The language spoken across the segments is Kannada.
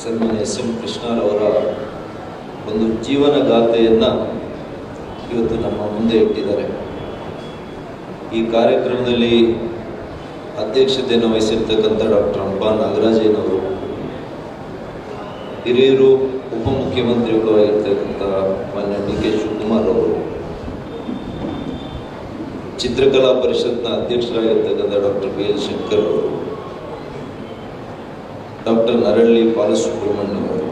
ಸನ್ಮಾನ್ಯ ಎಸ್ ಎಂ ಕೃಷ್ಣರವರ ಒಂದು ಜೀವನ ಗಾಥೆಯನ್ನು ಇವತ್ತು ನಮ್ಮ ಮುಂದೆ ಇಟ್ಟಿದ್ದಾರೆ. ಈ ಕಾರ್ಯಕ್ರಮದಲ್ಲಿ ಅಧ್ಯಕ್ಷತೆಯನ್ನು ವಹಿಸಿರ್ತಕ್ಕಂಥ ಡಾಕ್ಟರ್ ಅಂಬಾ ನಾಗರಾಜಯ್ಯನವರು ಹಿರಿಯರು ಉಪಮುಖ್ಯಮಂತ್ರಿಗಳು ಆಗಿರ್ತಕ್ಕಂಥ ಮಾನ್ಯ ಡಿ ಕೆ ಶಿವಕುಮಾರ್ ಅವರು, ಚಿತ್ರಕಲಾ ಪರಿಷತ್ನ ಅಧ್ಯಕ್ಷರಾಗಿರ್ತಕ್ಕಂಥ ಡಾಕ್ಟರ್ ಬಿ ಎಲ್ ಶಂಕರ್ ಅವರು ಡಾಕ್ಟರ್ ನರಳ್ಳಿ ಬಾಲಸುಬ್ರಹ್ಮಣ್ಯ ಅವರು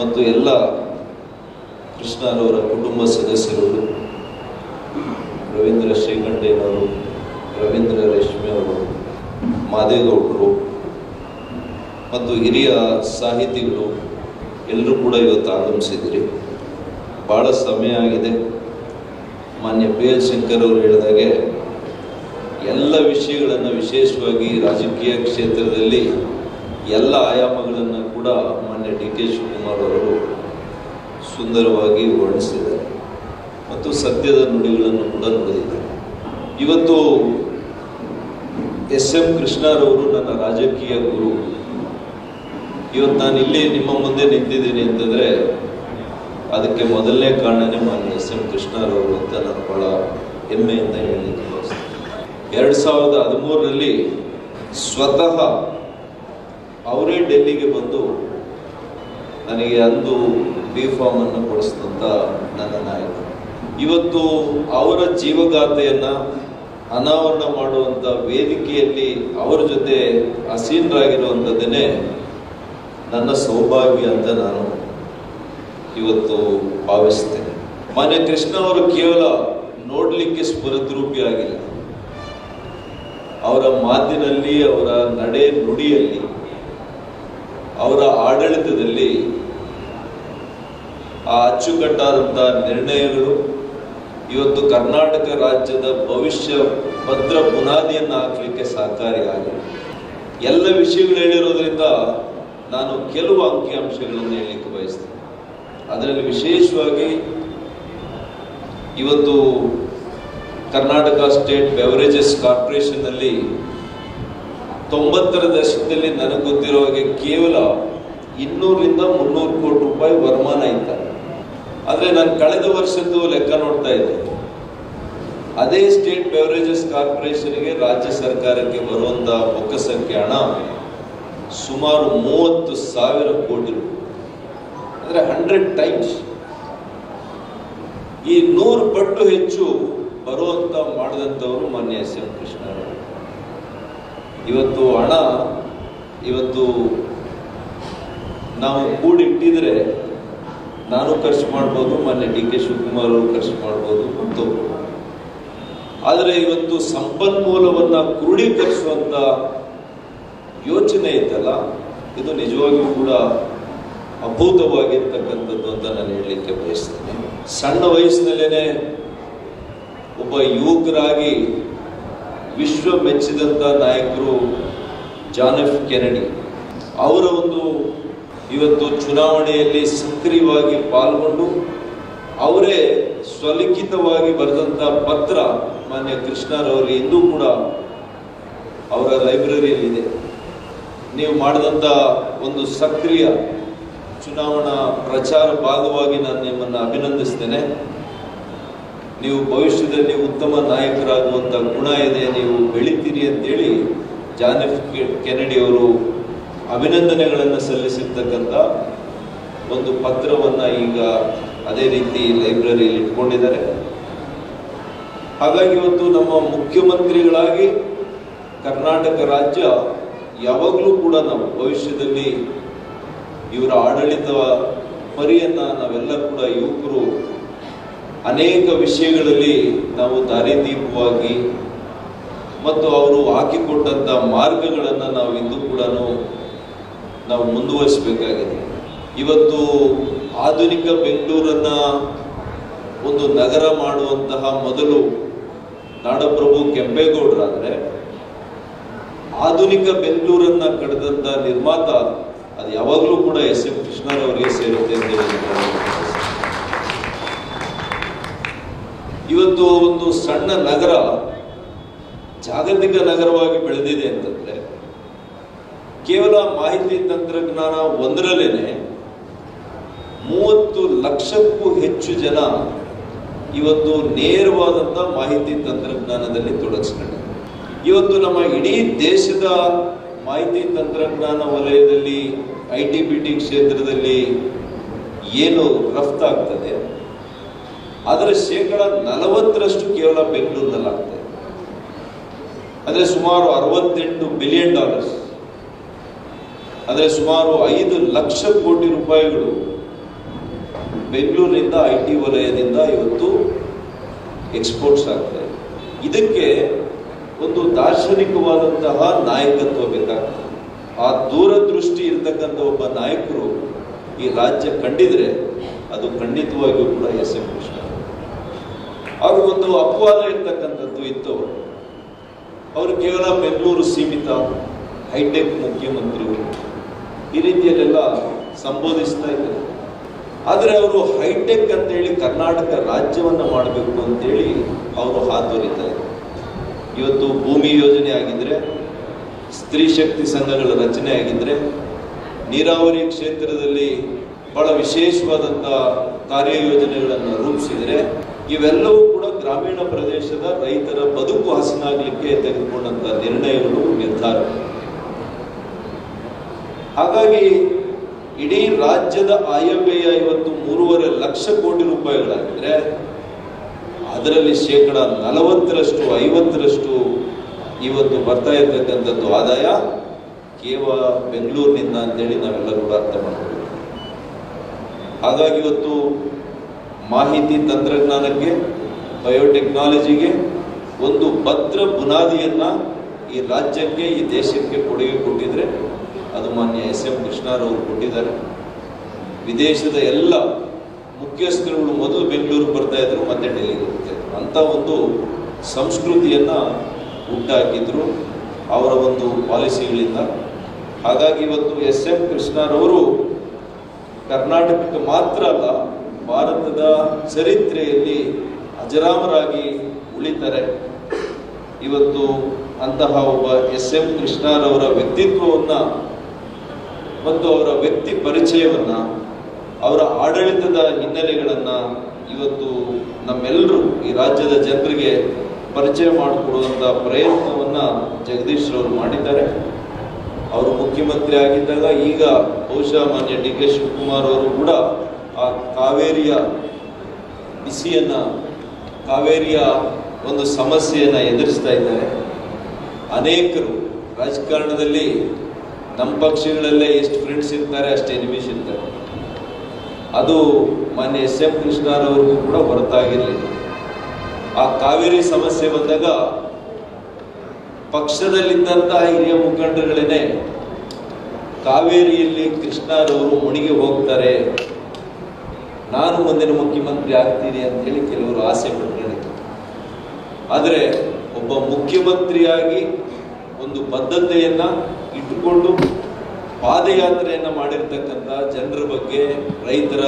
ಮತ್ತು ಎಲ್ಲ ಕೃಷ್ಣರವರ ಕುಟುಂಬ ಸದಸ್ಯರು ರವೀಂದ್ರ ಶ್ರೀಕಂಠಯ್ಯನವರು, ರವೀಂದ್ರ ರೇಷ್ಮೆ ಅವರು, ಮಾದೇಗೌಡರು ಮತ್ತು ಹಿರಿಯ ಸಾಹಿತಿಗಳು ಎಲ್ಲರೂ ಕೂಡ ಇವತ್ತು ಆಗಮಿಸಿದ್ದೀರಿ. ಭಾಳ ಸಮಯ ಆಗಿದೆ. ಮಾನ್ಯ ಪಿ ಎಲ್ ಶಂಕರ್ ಅವರು ಹೇಳಿದಾಗೆ ಎಲ್ಲ ವಿಷಯಗಳನ್ನು ವಿಶೇಷವಾಗಿ ರಾಜಕೀಯ ಕ್ಷೇತ್ರದಲ್ಲಿ ಎಲ್ಲ ಆಯಾಮಗಳನ್ನು ಕೂಡ ಮಾನ್ಯ ಡಿ ಕೆ ಶಿವಕುಮಾರ್ ಅವರು ಸುಂದರವಾಗಿ ವರ್ಣಿಸಿದ್ದಾರೆ. ಮತ್ತು ಸತ್ಯದ ನುಡಿಗಳನ್ನು ಕೂಡ ನುಡಿದಿದ್ದಾರೆ. ಇವತ್ತು ಎಸ್ ಎಂ ಕೃಷ್ಣರವರು ನನ್ನ ರಾಜಕೀಯ ಗುರು. ಇವತ್ತು ನಾನು ಇಲ್ಲಿ ನಿಮ್ಮ ಮುಂದೆ ನಿಂತಿದ್ದೀನಿ ಅಂತಂದರೆ ಅದಕ್ಕೆ ಮೊದಲನೇ ಕಾರಣನೇ ಮಾನ್ಯ ಎಸ್ ಎಂ ಕೃಷ್ಣರವರು ಅಂತ ನಾನು ಬಹಳ ಹೆಮ್ಮೆಯಿಂದ ಬಯಸ್ತೀನಿ ಎರಡು ಸಾವಿರದ ಹದಿಮೂರರಲ್ಲಿ ಸ್ವತಃ ಅವರೇ ಡೆಲ್ಲಿಗೆ ಬಂದು ನನಗೆ ಅಂದು ಬಿ ಫಾರ್ಮ್ ಅನ್ನು ಕೊಡಿಸಿದಂಥ ನನ್ನ ನಾಯಕ ಇವತ್ತು ಅವರ ಜೀವಗಾಥೆಯನ್ನು ಅನಾವರಣ ಮಾಡುವಂಥ ವೇದಿಕೆಯಲ್ಲಿ ಅವರ ಜೊತೆ ಅಸೀನರಾಗಿರುವಂಥದ್ದನ್ನೇ ನನ್ನ ಸೌಭಾಗ್ಯ ಅಂತ ನಾನು ಇವತ್ತು ಭಾವಿಸ್ತೇನೆ ಮಾನ್ಯ ಕೃಷ್ಣ ಅವರು ಕೇವಲ ನೋಡಲಿಕ್ಕೆ ಸ್ಫುರದ್ರೂಪಿ ಆಗಿಲ್ಲ. ಅವರ ಮಾತಿನಲ್ಲಿ, ಅವರ ನಡೆ ನುಡಿಯಲ್ಲಿ, ಅವರ ಆಡಳಿತದಲ್ಲಿ ಆ ಅಚ್ಚುಕಟ್ಟಾದಂಥ ನಿರ್ಣಯಗಳು ಇವತ್ತು ಕರ್ನಾಟಕ ರಾಜ್ಯದ ಭವಿಷ್ಯ ಭದ್ರ ಬುನಾದಿಯನ್ನು ಹಾಕಲಿಕ್ಕೆ ಸಹಕಾರಿಯಾಗಿದೆ ಎಲ್ಲ ವಿಷಯಗಳು ಹೇಳಿರೋದ್ರಿಂದ ನಾನು ಕೆಲವು ಅಂಕಿಅಂಶಗಳನ್ನು ಹೇಳಲಿಕ್ಕೆ ಬಯಸ್ತೇನೆ. ಅದರಲ್ಲಿ ವಿಶೇಷವಾಗಿ ಇವತ್ತು ಕರ್ನಾಟಕ ಸ್ಟೇಟ್ ಬೆವರೇಜಸ್ ಕಾರ್ಪೊರೇಷನ್ನಲ್ಲಿ ತೊಂಬತ್ತರ ದಶಕದಲ್ಲಿ ನನಗೆ ಗೊತ್ತಿರೋ ಹಾಗೆ ಕೇವಲ ಇನ್ನೂರಿಂದ ಮುನ್ನೂರು ಕೋಟಿ ರೂಪಾಯಿ ವರಮಾನ ಇತ್ತ. ಆದರೆ ನಾನು ಕಳೆದ ವರ್ಷದ್ದು ಲೆಕ್ಕ ನೋಡ್ತಾ ಇದ್ದೆ. ಅದೇ ಸ್ಟೇಟ್ ಬೆವರೇಜಸ್ ಕಾರ್ಪೊರೇಷನ್ಗೆ ರಾಜ್ಯ ಸರ್ಕಾರಕ್ಕೆ ಬರುವಂಥ ಬೊಕ್ಕಸಕ್ಕೆ ಹಣ ಸುಮಾರು ಮೂವತ್ತು ಸಾವಿರ ಕೋಟಿ ರೂಪಾಯಿ ಅಂದರೆ ಹಂಡ್ರೆಡ್ ಟೈಮ್ಸ್ ಈ ನೂರು ಪಟ್ಟು ಹೆಚ್ಚು ಬರುವಂತ ಮಾಡಿದಂಥವರು ಮಾನ್ಯ ಎಸ್ ಎಂ ಇವತ್ತು ಹಣ, ಇವತ್ತು ನಾವು ಕೂಡಿಟ್ಟಿದ್ರೆ ನಾನು ಖರ್ಚು ಮಾಡ್ಬೋದು, ಮಾನ್ಯ ಡಿ ಕೆ ಶಿವಕುಮಾರ್ ಅವರು ಖರ್ಚು ಮಾಡ್ಬೋದು ಮತ್ತು ಆದರೆ ಇವತ್ತು ಸಂಪನ್ಮೂಲವನ್ನ ಕ್ರೋಢೀಕರಿಸುವಂಥ ಯೋಚನೆ ಇತ್ತಲ್ಲ, ಇದು ನಿಜವಾಗಿಯೂ ಕೂಡ ಅಭೂತವಾಗಿರ್ತಕ್ಕಂಥದ್ದು ಅಂತ ನಾನು ಹೇಳಲಿಕ್ಕೆ ಬಯಸ್ತೇನೆ. ಸಣ್ಣ ವಯಸ್ಸಿನಲ್ಲೇನೆ ಒಬ್ಬ ಯುವಕರಾಗಿ ವಿಶ್ವ ಮೆಚ್ಚಿದಂಥ ನಾಯಕರು ಜಾನ್ ಎಫ್ ಕೆನಡಿ. ಅವರ ಒಂದು ಇವತ್ತು ಚುನಾವಣೆಯಲ್ಲಿ ಸಕ್ರಿಯವಾಗಿ ಪಾಲ್ಗೊಂಡು ಅವರೇ ಸ್ವಲಿಖಿತವಾಗಿ ಬರೆದಂಥ ಪತ್ರ ಮಾನ್ಯ ಕೃಷ್ಣರವರು ಇಂದೂ ಕೂಡ ಅವರ ಲೈಬ್ರರಿಯಲ್ಲಿದೆ. ನೀವು ಮಾಡಿದಂಥ ಒಂದು ಸಕ್ರಿಯ ಚುನಾವಣಾ ಪ್ರಚಾರ ಭಾಗವಾಗಿ ನಾನು ನಿಮ್ಮನ್ನು ಅಭಿನಂದಿಸ್ತೇನೆ. ನೀವು ಭವಿಷ್ಯದಲ್ಲಿ ಉತ್ತಮ ನಾಯಕರಾಗುವಂಥ ಗುಣ ಇದೆ, ನೀವು ಬೆಳಿತೀರಿ ಅಂತೇಳಿ ಜಾನ್ ಎಫ್ ಕೆನಡಿ ಅವರು ಅಭಿನಂದನೆಗಳನ್ನು ಸಲ್ಲಿಸಿರ್ತಕ್ಕಂಥ ಒಂದು ಪತ್ರವನ್ನು ಈಗ ಅದೇ ರೀತಿ ಲೈಬ್ರರಿಯಲ್ಲಿ ಇಟ್ಕೊಂಡಿದ್ದಾರೆ. ಹಾಗಾಗಿ ಇವತ್ತು ನಮ್ಮ ಮುಖ್ಯಮಂತ್ರಿಗಳಾಗಿ ಕರ್ನಾಟಕ ರಾಜ್ಯ ಯಾವಾಗಲೂ ಕೂಡ ನಾವು ಭವಿಷ್ಯದಲ್ಲಿ ಇವರ ಆಡಳಿತ ಪರಿಯನ್ನು ನಾವೆಲ್ಲ ಕೂಡ ಯುವಕರು ಅನೇಕ ವಿಷಯಗಳಲ್ಲಿ ನಾವು ದಾರಿದೀಪವಾಗಿ ಮತ್ತು ಅವರು ಹಾಕಿಕೊಟ್ಟಂತ ಮಾರ್ಗಗಳನ್ನು ನಾವು ಇಂದು ಕೂಡ ನಾವು ಮುಂದುವರಿಸಬೇಕಾಗಿದೆ. ಇವತ್ತು ಆಧುನಿಕ ಬೆಂಗಳೂರನ್ನ ಒಂದು ನಗರ ಮಾಡುವಂತಹ ಮೊದಲು ನಾಡಪ್ರಭು ಕೆಂಪೇಗೌಡರಾದ್ರೆ, ಆಧುನಿಕ ಬೆಂಗಳೂರನ್ನ ಕಡಿದಂತ ನಿರ್ಮಾತ ಅದು ಯಾವಾಗಲೂ ಕೂಡ ಎಸ್ ಎಂ ಕೃಷ್ಣರವರಿಗೆ ಸೇರುತ್ತೆ ಅಂತ ಹೇಳಿ ಇವತ್ತು ಒಂದು ಸಣ್ಣ ನಗರ ಜಾಗತಿಕ ನಗರವಾಗಿ ಬೆಳೆದಿದೆ ಅಂತಂದ್ರೆ ಕೇವಲ ಮಾಹಿತಿ ತಂತ್ರಜ್ಞಾನ ಒಂದರಲ್ಲೇನೆ ಮೂವತ್ತು ಲಕ್ಷಕ್ಕೂ ಹೆಚ್ಚು ಜನ ಇವತ್ತು ನೇರವಾದಂಥ ಮಾಹಿತಿ ತಂತ್ರಜ್ಞಾನದಲ್ಲಿ ತೊಡಗಿಸ್ಕೊಂಡಿದೆ ಇವತ್ತು ನಮ್ಮ ಇಡೀ ದೇಶದ ಮಾಹಿತಿ ತಂತ್ರಜ್ಞಾನ ವಲಯದಲ್ಲಿ ಐ ಟಿ ಬಿ ಟಿ ಕ್ಷೇತ್ರದಲ್ಲಿ ಏನು ರಫ್ತಾಗ್ತದೆ? ಅದರ ಶೇಕಡ ನಲವತ್ತರಷ್ಟು ಕೇವಲ ಬೆಂಗಳೂರಿನಲ್ಲಿ ಆಗ್ತದೆ ಅಂದರೆ ಸುಮಾರು ಅರವತ್ತೆಂಟು ಬಿಲಿಯನ್ ಡಾಲರ್ಸ್. ಅಂದರೆ ಸುಮಾರು ಐದು ಲಕ್ಷ ಕೋಟಿ ರೂಪಾಯಿಗಳು ಬೆಂಗಳೂರಿನಿಂದ ಐ ಟಿ ವಲಯದಿಂದ ಇವತ್ತು ಎಕ್ಸ್ಪೋರ್ಟ್ಸ್ ಆಗ್ತದೆ. ಇದಕ್ಕೆ ಒಂದು ದಾರ್ಶನಿಕವಾದಂತಹ ನಾಯಕತ್ವ ಬೇಕಾಗ್ತದೆ. ಆ ದೂರದೃಷ್ಟಿ ಇರತಕ್ಕಂಥ ಒಬ್ಬ ನಾಯಕರು ಈ ರಾಜ್ಯ ಕಂಡಿದ್ರೆ ಅದು ಖಂಡಿತವಾಗಿಯೂ ಕೂಡ ಎಸ್ ಎಂ ಕೃಷ್ಣ. ಅವರು ಒಂದು ಅಪವಾದ ಇರ್ತಕ್ಕಂಥದ್ದು ಇತ್ತು ಅವರು. ಕೇವಲ ಬೆಂಗಳೂರು ಸೀಮಿತ ಹೈಟೆಕ್ ಮುಖ್ಯಮಂತ್ರಿಗಳು ಈ ರೀತಿಯಲ್ಲೆಲ್ಲ ಸಂಬೋಧಿಸ್ತಾ ಇದ್ದಾರೆ. ಆದರೆ ಅವರು ಹೈಟೆಕ್ ಅಂತೇಳಿ ಕರ್ನಾಟಕ ರಾಜ್ಯವನ್ನು ಮಾಡಬೇಕು ಅಂತೇಳಿ ಅವರು ಹಾತೊರಿತಾ ಇದ್ದಾರೆ. ಇವತ್ತು ಭೂಮಿ ಯೋಜನೆ ಆಗಿದ್ರೆ, ಸ್ತ್ರೀ ಶಕ್ತಿ ಸಂಘಗಳ ರಚನೆ ಆಗಿದ್ರೆ, ನೀರಾವರಿ ಕ್ಷೇತ್ರದಲ್ಲಿ ಬಹಳ ವಿಶೇಷವಾದಂಥ ಕಾರ್ಯಯೋಜನೆಗಳನ್ನು ರೂಪಿಸಿದರೆ, ಇವೆಲ್ಲವೂ ಗ್ರಾಮೀಣ ಪ್ರದೇಶದ ರೈತರ ಬದುಕು ಹಸನಾಗಲಿಕ್ಕೆ ತೆಗೆದುಕೊಂಡಂತ ನಿರ್ಣಯಗಳು ನಿರ್ಧಾರ. ಹಾಗಾಗಿ ಇಡೀ ರಾಜ್ಯದ ಆಯವ್ಯಯ ಇವತ್ತು ಮೂರುವರೆ ಲಕ್ಷ ಕೋಟಿ ರೂಪಾಯಿಗಳಾಗಿದ್ರೆ, ಅದರಲ್ಲಿ ಶೇಕಡ ನಲವತ್ತರಷ್ಟು, ಐವತ್ತರಷ್ಟು ಇವತ್ತು ಬರ್ತಾ ಇರ್ತಕ್ಕಂಥದ್ದು ಆದಾಯ ಕೇವಲ ಬೆಂಗಳೂರಿನಿಂದ ಅಂತೇಳಿ ನಾವೆಲ್ಲ ಕೂಡ ಅರ್ಥ ಮಾಡ್ತೀವಿ ಹಾಗಾಗಿ ಇವತ್ತು ಮಾಹಿತಿ ತಂತ್ರಜ್ಞಾನಕ್ಕೆ ಬಯೋಟೆಕ್ನಾಲಜಿಗೆ ಒಂದು ಭದ್ರ ಬುನಾದಿಯನ್ನು ಈ ರಾಜ್ಯಕ್ಕೆ, ಈ ದೇಶಕ್ಕೆ ಕೊಡುಗೆ ಕೊಟ್ಟಿದ್ರೆ ಅದು ಮಾನ್ಯ ಎಸ್ ಎಂ ಕೃಷ್ಣರವರು ಕೊಟ್ಟಿದ್ದಾರೆ. ವಿದೇಶದ ಎಲ್ಲ ಮುಖ್ಯಸ್ಥರುಗಳು ಮೊದಲು ಬೆಂಗಳೂರು ಬರ್ತಾ ಇದ್ರು, ಮತ್ತೆ ಡೆಲ್ಲಿಗೆ ಹೋಗ್ತಾ ಇದ್ರು. ಅಂತ ಒಂದು ಸಂಸ್ಕೃತಿಯನ್ನ ಉಂಟಾಕಿದ್ರು ಅವರ ಒಂದು ಪಾಲಿಸಿಗಳಿಂದ. ಹಾಗಾಗಿ ಇವತ್ತು ಎಸ್ ಎಂ ಕೃಷ್ಣರವರು ಕರ್ನಾಟಕಕ್ಕೆ ಮಾತ್ರ ಅಲ್ಲ, ಭಾರತದ ಚರಿತ್ರೆಯಲ್ಲಿ ಅಜರಾಮರಾಗಿ ಉಳಿತಾರೆ ಇವತ್ತು ಅಂತಹ ಒಬ್ಬ ಎಸ್ ಎಂ ಕೃಷ್ಣರವರ ವ್ಯಕ್ತಿತ್ವವನ್ನ ಮತ್ತು ಅವರ ವ್ಯಕ್ತಿ ಪರಿಚಯವನ್ನ, ಅವರ ಆಡಳಿತದ ಹಿನ್ನೆಲೆಗಳನ್ನ ಇವತ್ತು ನಮ್ಮೆಲ್ಲರೂ ಈ ರಾಜ್ಯದ ಜನರಿಗೆ ಪರಿಚಯ ಮಾಡಿಕೊಡುವಂತ ಪ್ರಯತ್ನವನ್ನ ಜಗದೀಶ್ ರವರು ಮಾಡಿದ್ದಾರೆ. ಅವರು ಮುಖ್ಯಮಂತ್ರಿ ಆಗಿದ್ದಾಗ ಈಗ ಬಹುಶಃ ಮಾನ್ಯ ಡಿ ಕೆ ಶಿವಕುಮಾರ್ ಅವರು ಕೂಡ ಆ ಕಾವೇರಿಯ ಬಿಸಿಯನ್ನ ಕಾವೇರಿಯ ಒಂದು ಸಮಸ್ಯೆಯನ್ನು ಎದುರಿಸ್ತಾ ಇದ್ದಾರೆ. ಅನೇಕರು ರಾಜಕಾರಣದಲ್ಲಿ ನಮ್ಮ ಪಕ್ಷಗಳಲ್ಲೇ ಎಷ್ಟು ಫ್ರೆಂಡ್ಸ್ ಇರ್ತಾರೆ, ಅಷ್ಟು ಎನಿಮೀಸ್ ಇರ್ತಾರೆ. ಅದು ಮಾನ್ಯ ಎಸ್ ಎಂ ಕೃಷ್ಣರವ್ರಿಗೂ ಕೂಡ ಹೊರತಾಗಿರಲಿಲ್ಲ. ಆ ಕಾವೇರಿ ಸಮಸ್ಯೆ ಬಂದಾಗ ಪಕ್ಷದಲ್ಲಿದ್ದಂತಹ ಹಿರಿಯ ಮುಖಂಡರುಗಳೇನೆ, ಕಾವೇರಿಯಲ್ಲಿ ಕೃಷ್ಣರವರು ಮುಣಿಗೆ ಹೋಗ್ತಾರೆ ನಾನು ಮುಂದಿನ ಮುಖ್ಯಮಂತ್ರಿ ಆಗ್ತೀನಿ ಅಂತ ಹೇಳಿ ಕೆಲವರು ಆಸೆ ಪಟ್ಕೊಂಡಿದ್ರು ಆದರೆ ಒಬ್ಬ ಮುಖ್ಯಮಂತ್ರಿಯಾಗಿ ಒಂದು ಬದ್ಧತೆಯನ್ನು ಇಟ್ಟುಕೊಂಡು ಪಾದಯಾತ್ರೆಯನ್ನು ಮಾಡಿರ್ತಕ್ಕಂಥ ಜನರ ಬಗ್ಗೆ, ರೈತರ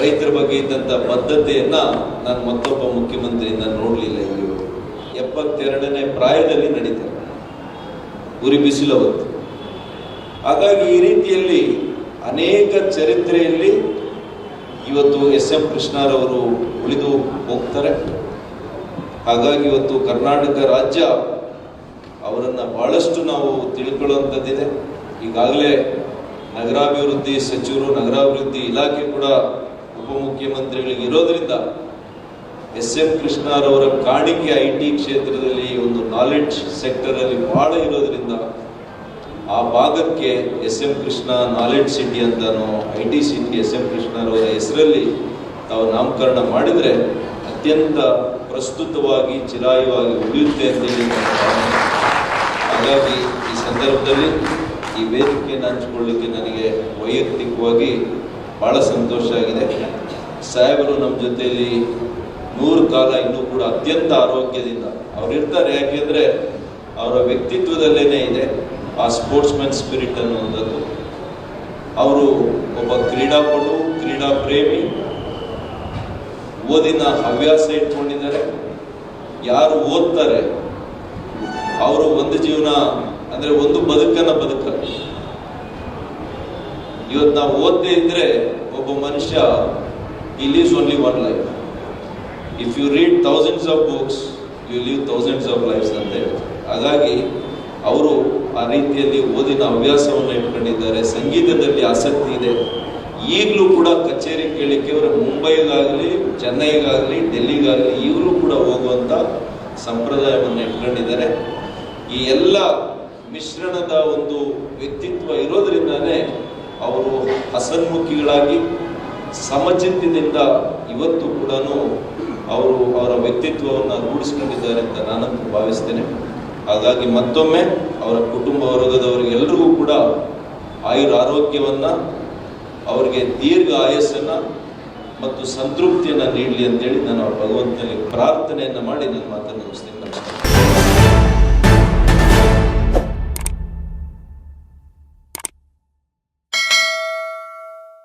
ರೈತರ ಬಗ್ಗೆ ಇದ್ದಂಥ ಬದ್ಧತೆಯನ್ನು ನಾನು ಮತ್ತೊಬ್ಬ ಮುಖ್ಯಮಂತ್ರಿಯಿಂದ ನೋಡಲಿಲ್ಲ ಇವರು ಎಪ್ಪತ್ತೆರಡನೇ ಪ್ರಾಯದಲ್ಲಿ ನಡೀತಾರೆ ಉರಿ ಬಿಸಿಲವತ್ತು. ಹಾಗಾಗಿ ಈ ರೀತಿಯಲ್ಲಿ ಅನೇಕ ಚರಿತ್ರೆಯಲ್ಲಿ ಇವತ್ತು ಎಸ್ ಎಂ ಕೃಷ್ಣರವರು ಉಳಿದು ಹೋಗ್ತಾರೆ. ಹಾಗಾಗಿ ಇವತ್ತು ಕರ್ನಾಟಕ ರಾಜ್ಯ ಅವರನ್ನು ಬಹಳಷ್ಟು ನಾವು ತಿಳ್ಕೊಳ್ಳುವಂಥದ್ದಿದೆ. ಈಗಾಗಲೇ ನಗರಾಭಿವೃದ್ಧಿ ಸಚಿವರು, ನಗರಾಭಿವೃದ್ಧಿ ಇಲಾಖೆ ಕೂಡ ಉಪಮುಖ್ಯಮಂತ್ರಿಗಳಿಗೆ ಇರೋದರಿಂದ ಎಸ್ ಎಂ ಕೃಷ್ಣರವರ ಕಾಣಿಕೆ ಐ ಟಿ ಕ್ಷೇತ್ರದಲ್ಲಿ ಒಂದು ನಾಲೆಡ್ಜ್ ಸೆಕ್ಟರಲ್ಲಿ ಭಾಳ ಇರೋದ್ರಿಂದ ಆ ಭಾಗಕ್ಕೆ S M Krishna knowledge city ಅಂತಾನೋ I T city S M ಕೃಷ್ಣರವರ ಹೆಸರಲ್ಲಿ ತಾವು ನಾಮಕರಣ ಮಾಡಿದರೆ ಅತ್ಯಂತ ಪ್ರಸ್ತುತವಾಗಿ ಚಿರಾಯುವಾಗಿ ಉಳಿಯುತ್ತೆ ಅಂತೇಳಿ ಹಾಗಾಗಿ ಈ ಸಂದರ್ಭದಲ್ಲಿ ಈ ವೇದಿಕೆಯನ್ನು ಹಂಚಿಕೊಳ್ಳಿಕ್ಕೆ ನನಗೆ ವೈಯಕ್ತಿಕವಾಗಿ ಭಾಳ ಸಂತೋಷ ಆಗಿದೆ. ಸಾಹೇಬರು ನಮ್ಮ ಜೊತೆಯಲ್ಲಿ ನೂರು ಕಾಲ ಇನ್ನೂ ಕೂಡ ಅತ್ಯಂತ ಆರೋಗ್ಯದಿಂದ ಅವರಿರ್ತಾರೆ ಯಾಕೆಂದ್ರೆ ಅವರ ವ್ಯಕ್ತಿತ್ವದಲ್ಲೇ ಇದೆ. ಆ ಸ್ಪೋರ್ಟ್ಸ್ ಮ್ಯಾನ್ ಸ್ಪಿರಿಟ್ ಅನ್ನುವಂಥದ್ದು ಅವರು ಒಬ್ಬ ಕ್ರೀಡಾಪಟು ಕ್ರೀಡಾ ಪ್ರೇಮಿ ಓದಿನ ಹವ್ಯಾಸ ಇಟ್ಕೊಂಡಿದ್ದಾರೆ. ಯಾರು ಓದ್ತಾರೆ, ಅವರು ಒಂದು ಜೀವನ ಅಂದ್ರೆ ಒಂದು ಬದುಕನ್ನು ಬದುಕ ಇವತ್ತು ನಾವು ಓದದೇ ಇದ್ರೆ ಒಬ್ಬ ಮನುಷ್ಯ ಈ lives only one life if you read thousands of books you live thousands of lives ಅಂತ ಹೇಳ್ತಾರೆ. ಹಾಗಾಗಿ, ಅವರು ಆ ರೀತಿಯಲ್ಲಿ ಓದಿನ ಹವ್ಯಾಸವನ್ನು ಇಟ್ಕೊಂಡಿದ್ದಾರೆ, ಸಂಗೀತದಲ್ಲಿ ಆಸಕ್ತಿ ಇದೆ. ಈಗಲೂ ಕೂಡ ಕಚೇರಿ ಕೇಳಿಕೆ ಅವರು, ಮುಂಬೈಗಾಗಲಿ, ಚೆನ್ನೈಗಾಗಲಿ, ಡೆಲ್ಲಿಗಾಗಲಿ ಈಗಲೂ ಕೂಡ ಹೋಗುವಂಥ ಸಂಪ್ರದಾಯವನ್ನು ಇಟ್ಕೊಂಡಿದ್ದಾರೆ. ಈ ಎಲ್ಲ ಮಿಶ್ರಣದ ಒಂದು ವ್ಯಕ್ತಿತ್ವ ಇರೋದ್ರಿಂದನೇ ಅವರು ಹಸನ್ಮುಖಿಗಳಾಗಿ, ಸಮಚಿತ್ತದಿಂದ ಇವತ್ತು ಕೂಡ ಅವರು ಅವರ ವ್ಯಕ್ತಿತ್ವವನ್ನು ರೂಢಿಸ್ಕೊಂಡಿದ್ದಾರೆ ಅಂತ ನಾನಂತೂ ಭಾವಿಸ್ತೇನೆ. ಹಾಗಾಗಿ ಮತ್ತೊಮ್ಮೆ ಅವರ ಕುಟುಂಬ ವರ್ಗದವರಿಗೆಲ್ಲರಿಗೂ ಕೂಡ ಆಯುರ್ ಆರೋಗ್ಯವನ್ನು, ಅವರಿಗೆ ದೀರ್ಘ ಆಯಸ್ಸನ್ನು ಮತ್ತು ಸಂತೃಪ್ತಿಯನ್ನ ನೀಡಲಿ ಅಂತೇಳಿ ನಾನು ಭಗವಂತನಲ್ಲಿ ಪ್ರಾರ್ಥನೆಯನ್ನ ಮಾಡಿ ನನ್ನ ಮಾತನ್ನು ಮುಗಿಸ್ತೀನಿ.